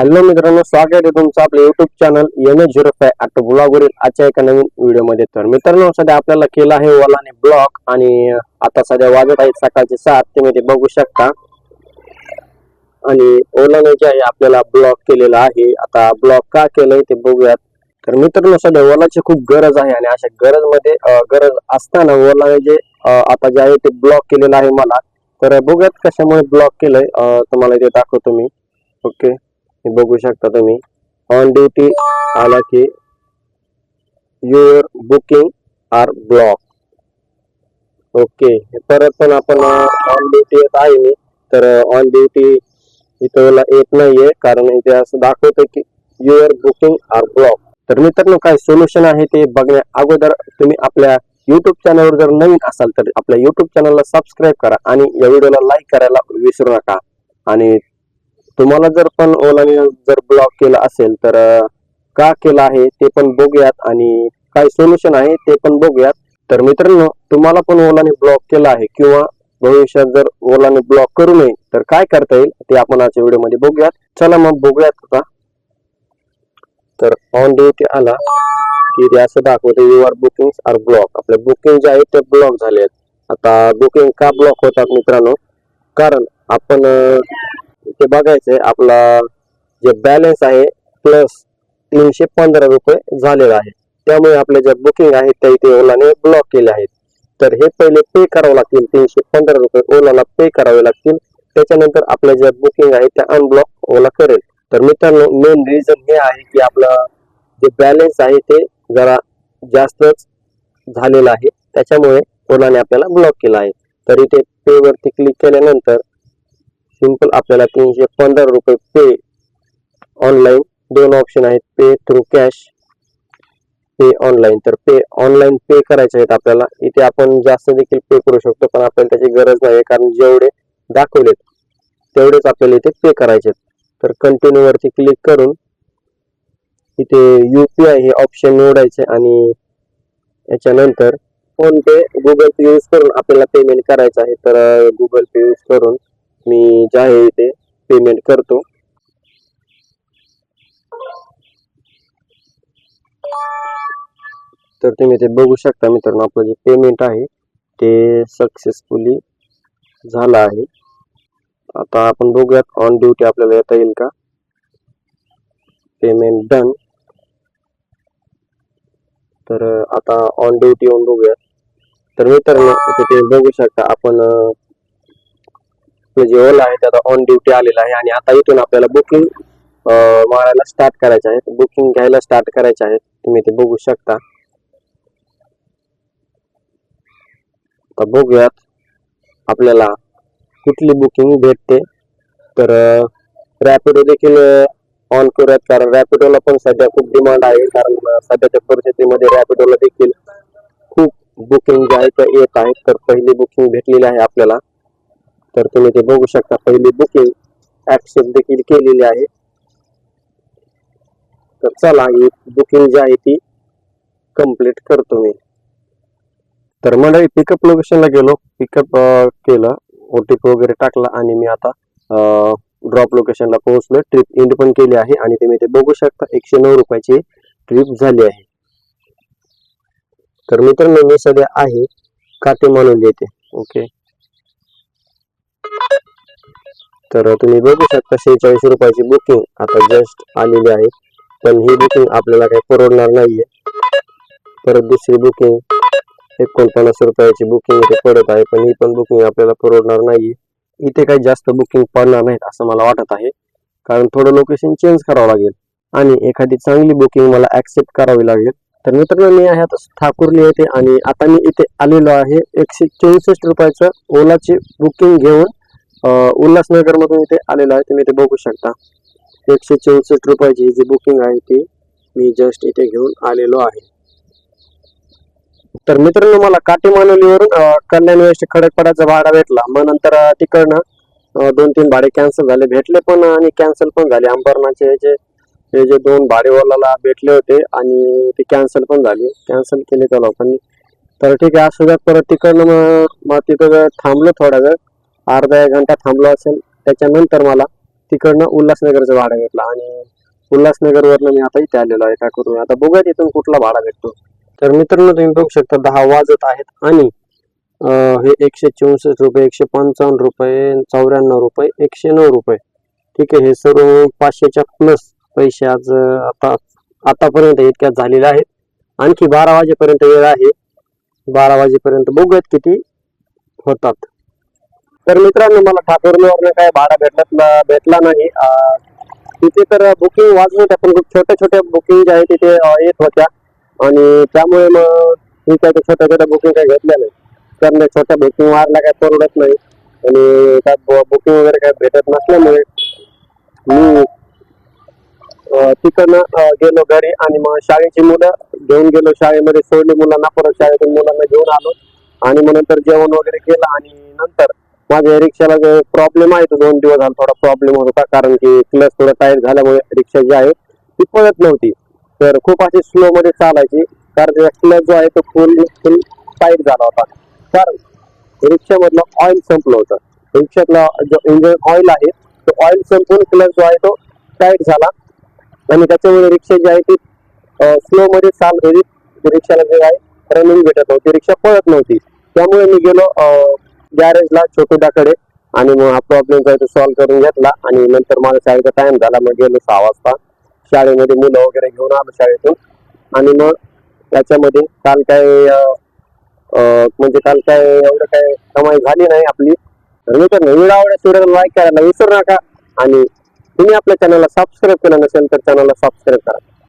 Hello मित्रांनो स्वागत आहे तुमचं आपलं YouTube channel M A zero five आठ ब्लॉगवरील आजच्या एका नवीन व्हिडिओमध्ये तर मित्रांनो सध्या आपल्याला केला आहे ओलाने ब्लॉक आणि आता सध्या वाजत आहेत सकाळचे सात तुम्ही ते म्हणजे बघू शकता. आणि ओलाने जे आहे आपल्याला ब्लॉक केलेला आहे. आता ब्लॉक का केलंय ते बघूयात. तर मित्रांनो सध्या ओलाची खूप गरज आहे आणि अशा गरजमध्ये गरज असताना ओलाने जे आता जे आहे ते ब्लॉक केलेलं आहे मला. तर बघूयात कशामुळे ब्लॉक केलंय तुम्हाला ते दाखवतो मी. ओके हे बघू शकता तुम्ही. ऑन ड्युटी आला की your booking are block okay परत पण आपण ऑन ड्युटी येत आहे मी. तर ऑन ड्युटी इथं येत नाहीये. कारण इथे असं दाखवतं की युअर बुकिंग आर ब्लॉक तर मित्रांनो काय सोल्युशन आहे ते बघण्या अगोदर तुम्ही आपल्या युट्यूब चॅनलवर जर नवीन असाल तर आपल्या युट्यूब चॅनलला सबस्क्राईब करा आणि या व्हिडिओला लाईक करायला विसरू नका. आणि तुम्हाला जर पण ओलाने जर ब्लॉक केला असेल तर का केला आहे ते पण बघूयात आणि काय सोल्युशन आहे ते पण बघूयात. तर मित्रांनो तुम्हाला पण ओलाने ब्लॉक केला आहे किंवा भविष्यात जर ओलाने ब्लॉक करू नये तर काय करता येईल ते आपण आजच्या व्हिडिओमध्ये बघूयात. चला मग बघूयात आता. तर ऑन ड्युटी आला की ते असं दाखवते you are booking are block आपले बुकिंग जे आहे ते ब्लॉक झाले आहेत आता बुकिंग का ब्लॉक होतात मित्रांनो? कारण आपण ते इथे बघायचंय. आपला जे बॅलन्स आहे प्लस तीनशे पंधरा रुपये झालेला आहे. त्यामुळे आपल्या ज्या बुकिंग आहेत त्या इथे ओलाने ब्लॉक केले आहेत. तर हे पहिले पे करावं लागतील. तीनशे पंधरा रुपये ओलाला पे करावे लागतील. त्याच्यानंतर आपल्या ज्या बुकिंग आहेत त्या अनब्लॉक ओला करेल. तर मित्रांनो मेन रिझन हे आहे की आपलं जे बॅलन्स आहे ते जरा जास्तच झालेलं आहे. त्याच्यामुळे ओलाने आपल्याला ब्लॉक केला आहे. तर इथे पे वरती क्लिक केल्यानंतर सिंपल आपल्याला तीनशे पंधरा रुपये पे ऑनलाईन. दोन ऑप्शन आहेत pay through cash pay online तर पे ऑनलाईन पे करायचे आहेत आपल्याला. इथे आपण जास्त देखील पे करू शकतो पण आपल्याला त्याची गरज नाही कारण जेवढे दाखवलेत तेवढेच आपल्याला इथे पे करायचे आहेत. तर कंटिन्यू वरती क्लिक करून इथे युपीआय हे ऑप्शन निवडायचे आणि याच्यानंतर PhonePe Google Pay use करून आपल्याला पेमेंट करायचं आहे. तर गुगल पे यूज करून मी जे आहे ते पेमेंट करतो. तर तुम्ही ते बघू शकता मित्रांनो आपलं जे पेमेंट आहे ते सक्सेसफुली झालं आहे. आता आपण बघूयात ऑन ड्युटी आपल्याला येता येईल का? पेमेंट डन तर आता ऑन ड्युटी येऊन बघूयात. तर मित्रांनो इथे ते बघू शकता आपण आपलं जे ओला आहे ते ऑन ड्युटी आलेला आहे. आणि आता इथून आपल्याला बुकिंग मारायला स्टार्ट करायचे आहे बुकिंग घ्यायला स्टार्ट करायचे आहेत. तुम्ही ते बघू शकता. आता बघूयात आपल्याला कुठली बुकिंग भेटते. तर रॅपिडो देखील ऑन करूयात. कारण रॅपिडोला पण सध्या खूप डिमांड आहे. कारण सध्याच्या परिस्थितीमध्ये रॅपिडोला देखील खूप बुकिंग जे आहे ते येत आहेत तर पहिली बुकिंग भेटलेली आहे आपल्याला. तर तुम्ही ते बघू शकता. पहिली बुकिंग ऍक्सेप्ट देखील केलेली आहे. तर चला ही बुकिंग जी आहे ती कंप्लीट करतो मी. तर मंडळी पिकअप लोकेशनला गेलो. पिकअप केलं. पी वगैरे टाकला आणि मी आता ड्रॉप लोकेशनला पोहोचलो ट्रिप एंड पण केली आहे आणि तुम्ही ते बघू शकता. एकशे नऊ रुपयाची ट्रिप झाली आहे. तर मित्रांनो मी सध्या आहे काटे म्हणून येते ओके तर तुम्ही बघू शकता शेहेचाळीस रुपयाची बुकिंग आता जस्ट आलेली आहे. पण ही बुकिंग आपल्याला काही परवडणार नाहीये. परत दुसरी बुकिंग एकोणपन्नास रुपयाची बुकिंग इथे पडत आहे पण ही पण बुकिंग आपल्याला परवडणार नाहीये. इथे काही जास्त बुकिंग पडणार नाहीत असं मला वाटत आहे. कारण थोडं लोकेशन चेंज करावं लागेल. आणि एखादी चांगली बुकिंग मला ऍक्सेप्ट करावी लागेल. तर मित्रांनो मी आहे आता ठाकूरली येते आणि आता मी इथे आलेलो आहे एकशे चौसष्ट रुपयाचं ओलाची बुकिंग घेऊन. उल्हासनगरमधून उल्हासनगर मधून इथे आलेलो आहे. तुम्ही इथे बघू शकता. एकशे चौसष्ट रुपयाची जी बुकिंग आहे ती मी जस्ट इथे घेऊन आलेलो आहे. तर मित्रांनो मला काटेमानवलीवरून कल्याण वेस्ट खडकपडाचा भाडा भेटला. मग नंतर तिकडनं दोन तीन भाडे कॅन्सल झाले भेटले पण आणि कॅन्सल पण झाले. अंबरनाथचे जे हे जे दोन भाडेवाल्याला भेटले होते आणि ते कॅन्सल पण झाले. कॅन्सल केले त्या लोकांनी? तर ठीक आहे असं जर परत तिकडनं मग मग तिथं थांबलो थोडा वेळ अर्धा एक घंटा थांबलो असेल त्याच्यानंतर मला तिकडनं उल्हासनगरचं भाडं भेटलं. आणि उल्हासनगरवरनं मी आता इथे आलेलो आहे काय करून आता बघूयात इथून कुठला भाडा भेटतो. तर मित्रांनो तुम्ही बघू शकता दहा वाजत आहेत आणि हे एकशे चौसष्ट रुपये एकशे पंचावन्न रुपये चौऱ्याण्णव रुपये एकशे नऊ रुपये. ठीक आहे हे सर्व पाचशेच्या प्लस पैसे आज आता आतापर्यंत इतक्यात झालेले आहेत. आणखी बारा वाजेपर्यंत वेळ आहे. बारा वाजेपर्यंत बघूयात किती होतात. तर मित्रांनो मला ठाकूरनवरनं काय भाडा भेटला भेटला नाही. तिथे तर बुकिंग वाजत होत्या पण खूप छोट्या छोट्या बुकिंग ज्या आहेत तिथे येत होत्या. आणि त्यामुळे मग मी काय ते छोट्या छोट्या बुकिंग काही घेतल्या नाही. कारण छोट्या बुकिंग वारला काय परवडत नाही. आणि त्यात बुकिंग वगैरे काय भेटत नसल्यामुळे मी तिकडनं गेलो घरी आणि मग शाळेची मुलं घेऊन गेलो. शाळेमध्ये सोडली मुलांना परत शाळेतून मुलांना घेऊन आलो. आणि मग नंतर जेवण वगैरे केलं आणि नंतर माझ्या रिक्षाला जे प्रॉब्लेम आहे तो दोन दिवस झाला थोडा प्रॉब्लेम होत होता कारण की क्लच थोडं टाईट झाल्यामुळे रिक्षा जी आहे ती पळत नव्हती. तर खूप अशी स्लो मध्ये चालायची. कारण क्लच जो आहे तो फुल फुल टाईट झाला होता. कारण रिक्षामधलं ऑइल संपलं होतं. रिक्षातला जो इंजन ऑइल आहे तो ऑइल संपून क्लच जो आहे तो टाईट झाला. आणि त्याच्यामुळे रिक्षा जी आहे ती स्लो मध्ये चाल होती रिक्षाला जे आहे रनिंग भेटत नव्हती. रिक्षा पळत नव्हती. त्यामुळे मी गेलो गॅरेजला छोटूदाकडे आणि मग हा प्रॉब्लेम काय तो सॉल्व्ह करून घेतला. आणि नंतर माझा शाळेचा टाइम झाला. मग गेलो सहा वाजता. शाळेमध्ये मुलं वगैरे घेऊन आलो शाळेतून. आणि मग त्याच्यामध्ये काल काय म्हणजे काल काय एवढं काय कमाई झाली नाही आपली. तर मी तर व्हिडिओ आवडत लाईक करायला विसरू नका. आणि तुम्ही आपल्या चॅनलला सबस्क्राईब केलं नसेल तर चॅनलला सबस्क्राईब करा.